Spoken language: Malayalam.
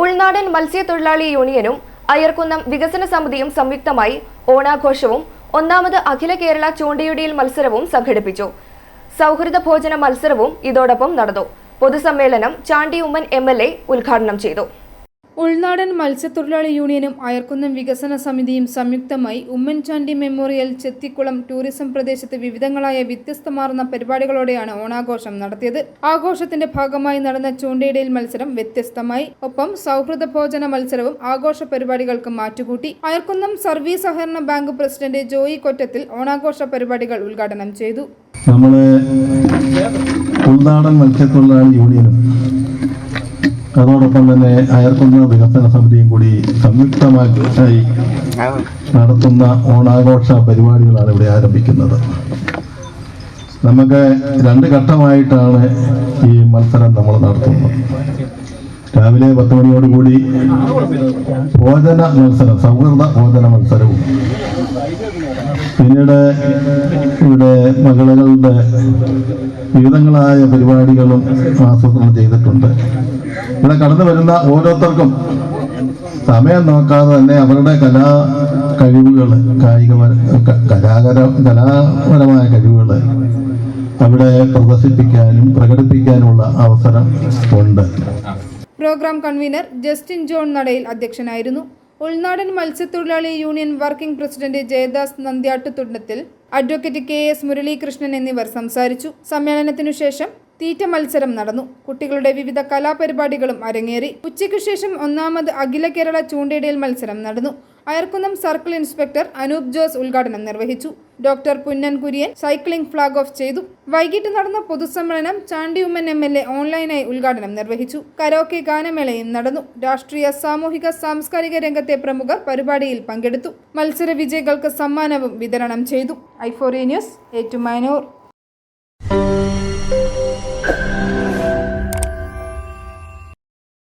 ഉൾനാടൻ മത്സ്യത്തൊഴിലാളി യൂണിയനും അയർക്കുന്നം വികസന സമിതിയും സംയുക്തമായി ഓണാഘോഷവും ഒന്നാമത് അഖില കേരള ചൂണ്ടയുടിയിൽ മത്സരവും സംഘടിപ്പിച്ചു. സൗഹൃദ ഭോജന മത്സരവും ഇതോടൊപ്പം നടന്നു. പൊതുസമ്മേളനം ചാണ്ടി ഉമ്മൻ എം ഉദ്ഘാടനം ചെയ്തു. ഉൾനാടൻ മത്സ്യത്തൊഴിലാളി യൂണിയനും അയർക്കുന്നം വികസന സമിതിയും സംയുക്തമായി ഉമ്മൻചാണ്ടി മെമ്മോറിയൽ ചെത്തിക്കുളം ടൂറിസം പ്രദേശത്ത് വിവിധങ്ങളായ വ്യത്യസ്തമാർന്ന പരിപാടികളോടെയാണ് ഓണാഘോഷം നടത്തിയത്. ആഘോഷത്തിന്റെ ഭാഗമായി നടന്ന ചൂണ്ടയിടയിൽ മത്സരം വ്യത്യസ്തമായി. ഒപ്പം സൗഹൃദ ഭോജന മത്സരവും ആഘോഷ പരിപാടികൾക്ക് മാറ്റുകൂട്ടി. അയർക്കുന്നം സർവീസ് സഹകരണ ബാങ്ക് പ്രസിഡന്റ് ജോയി കൊറ്റത്തിൽ ഓണാഘോഷ പരിപാടികൾ ഉദ്ഘാടനം ചെയ്തു. നമ്മൾ ഉൾനാടൻ മത്സ്യത്തൊഴിലാളി യൂണിയനും അതോടൊപ്പം തന്നെ അയർക്കുന്ന വികസന സമിതിയും കൂടി സംയുക്തമായി നടത്തുന്ന ഓണാഘോഷ പരിപാടികളാണ് ഇവിടെ ആരംഭിക്കുന്നത്. നമുക്ക് രണ്ട് ഘട്ടമായിട്ടാണ് ഈ മത്സരം നമ്മൾ നടത്തുന്നത്. രാവിലെ പത്ത് മണിയോടുകൂടി ഭോജന മത്സരം സൗഹൃദ ഭോജന മത്സരവും. പിന്നീട് ഇവിടെ മകളുടെ വിവിധങ്ങളായ പരിപാടികളും ആസൂത്രണം ചെയ്തിട്ടുണ്ട്. ഇവിടെ കടന്നു വരുന്ന ഓരോരുത്തർക്കും സമയം നോക്കാതെ തന്നെ അവരുടെ കലാ കഴിവുകൾ കായിക കലാകര കലാപരമായ കഴിവുകൾ അവിടെ പ്രദർശിപ്പിക്കാനും പ്രകടിപ്പിക്കാനുമുള്ള അവസരം ഉണ്ട്. പ്രോഗ്രാം കൺവീനർ ജസ്റ്റിൻ ജോൺ നടയിൽ അധ്യക്ഷനായിരുന്നു. ഉൾനാടൻ മത്സ്യത്തൊഴിലാളി union working president Jayadas Nandyattuthundathil advocate K S Muralikrishnan എന്നിവർ സംസാരിച്ചു. സമ്മേളനത്തിനു ശേഷം തീറ്റ മത്സരം നടന്നു. കുട്ടികളുടെ വിവിധ കലാപരിപാടികളും അരങ്ങേറി. ഉച്ചയ്ക്കു ശേഷം ഒന്നാമത് അഖില കേരള ചൂണ്ടയിടയിൽ മത്സരം നടന്നു. അയർക്കുന്നം സർക്കിൾ ഇൻസ്പെക്ടർ അനൂപ് ജോസ് ഉദ്ഘാടനം നിർവഹിച്ചു. Doctor Punnen Kurian cycling flag off ചെയ്തു. വൈകിട്ട് നടന്ന പൊതുസമ്മേളനം Chandy Oommen M L A ഓൺലൈനായി ഉദ്ഘാടനം നിർവഹിച്ചു. കരോക്കെ ഗാനമേളയും നടന്നു. രാഷ്ട്രീയ സാമൂഹിക സാംസ്കാരിക രംഗത്തെ പ്രമുഖർ പരിപാടിയിൽ പങ്കെടുത്തു. മത്സര വിജയികൾക്ക് സമ്മാനവും വിതരണം ചെയ്തു. ഐഫോറി ന്യൂസ് ഏറ്റുമാനൂർ.